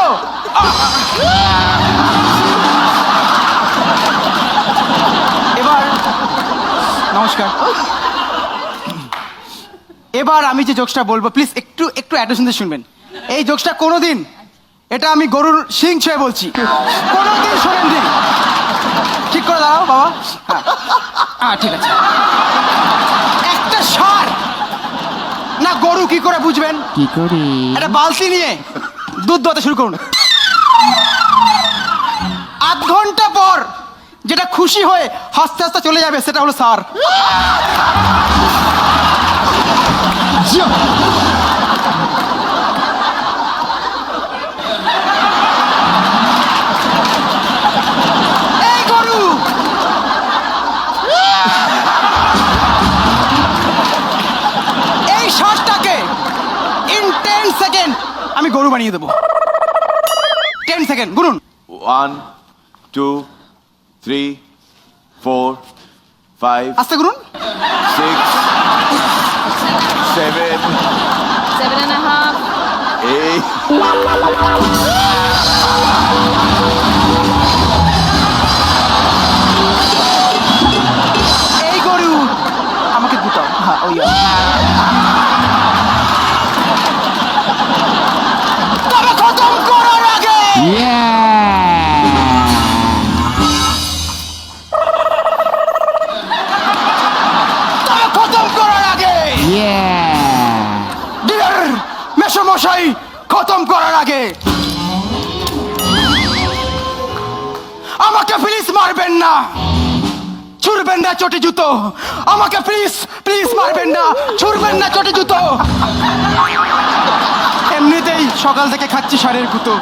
তো? এবার নমস্কার। এবার আমি যে জোকসটা বলব প্লিজ একটু একটু অ্যাটেনশন দিয়ে শুনবেন। এই জোকসটা কোনোদিন এটা আমি গরুর সিং ছুঁয়ে বলছি। কোনোদিন শোনেননি। ঠিক করে দাও বাবা। হ্যাঁ। হ্যাঁ ঠিক আছে। একটা সার! না গরু কি করে বুঝবেন? কি করি? একটা বালতি নিয়ে। দুধ দোয়াতে শুরু করুন। আধ ঘণ্টা পর যেটা খুশি হয়ে হাসতে হাসতে চলে যাবে, সেটা হলো সার আমি গরু বানিয়ে দেবো। Ten second গুরুন one two three four five আস্তে করুন সিক্স সেভেন এই গরু আমাকে দুটো। হ্যাঁ ওই খতম করার আগে! খতম করার আগে! আমাকে প্লিজ মারবেন না! ছুড়বেন না চটি জুতো! আমাকে প্লিজ প্লিজ মারবেন না! ছুড়বেন না চটি জুতো! এমনিতেই সকাল থেকে খাচ্ছি সারের গুতো।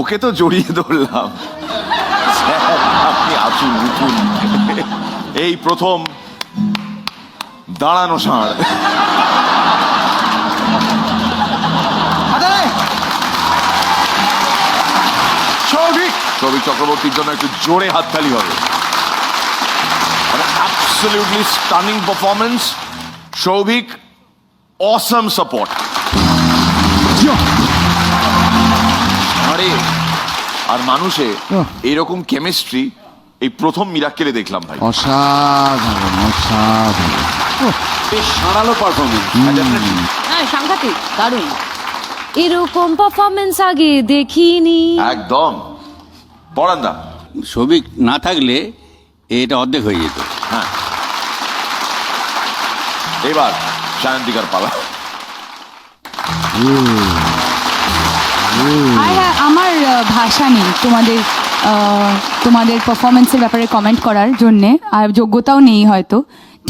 ওকে তো জড়িয়ে ধরলাম। এই প্রথম দাঁড়ানো ষাঁড়। সৌভিক চক্রবর্তীর জন্য একটু জোরে হাততালি হবে। মানে অ্যাবসলিউটলি স্টানিং পারফরমেন্স সৌভিক অসম সাপোর্ট আরে আর মানুষে এইরকম কেমিস্ট্রি এই প্রথম মিরাক্কেলে দেখলাম ভাই। অসাধারণ অসাধারণ। বেশ সারালো পারফরমেন্স হ্যাঁ সাংঘাতিক দারুণ। এরকম পারফরমেন্স আগে দেখিনি। একদম। পড়ান দা না থাকলে এটা অর্ধেক হয়ে যেত। হ্যাঁ। এবার সায়ন্তিকার পালা। আমার ভাষা নেই তোমাদের তোমাদের পারফরমেন্সের ব্যাপারে কমেন্ট করার জন্যে, আর যোগ্যতাও নেই হয়তো।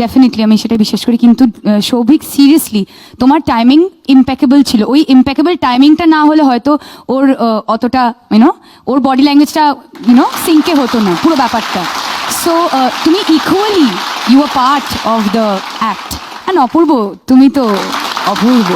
ডেফিনেটলি আমি সেটা বিশ্বাস করি, কিন্তু সৌভিক সিরিয়াসলি তোমার টাইমিং ইম্প্যাকেবল ছিল। ওই ইম্প্যাকেবল টাইমিংটা না হলে হয়তো ওর অতটা ইউনো ওর বডি ল্যাঙ্গুয়েজটা ইউনো সিঙ্কে হতো না, পুরো ব্যাপারটা। সো তুমি equally you are part of the act and Apurba, তুমি তো অপূর্ব।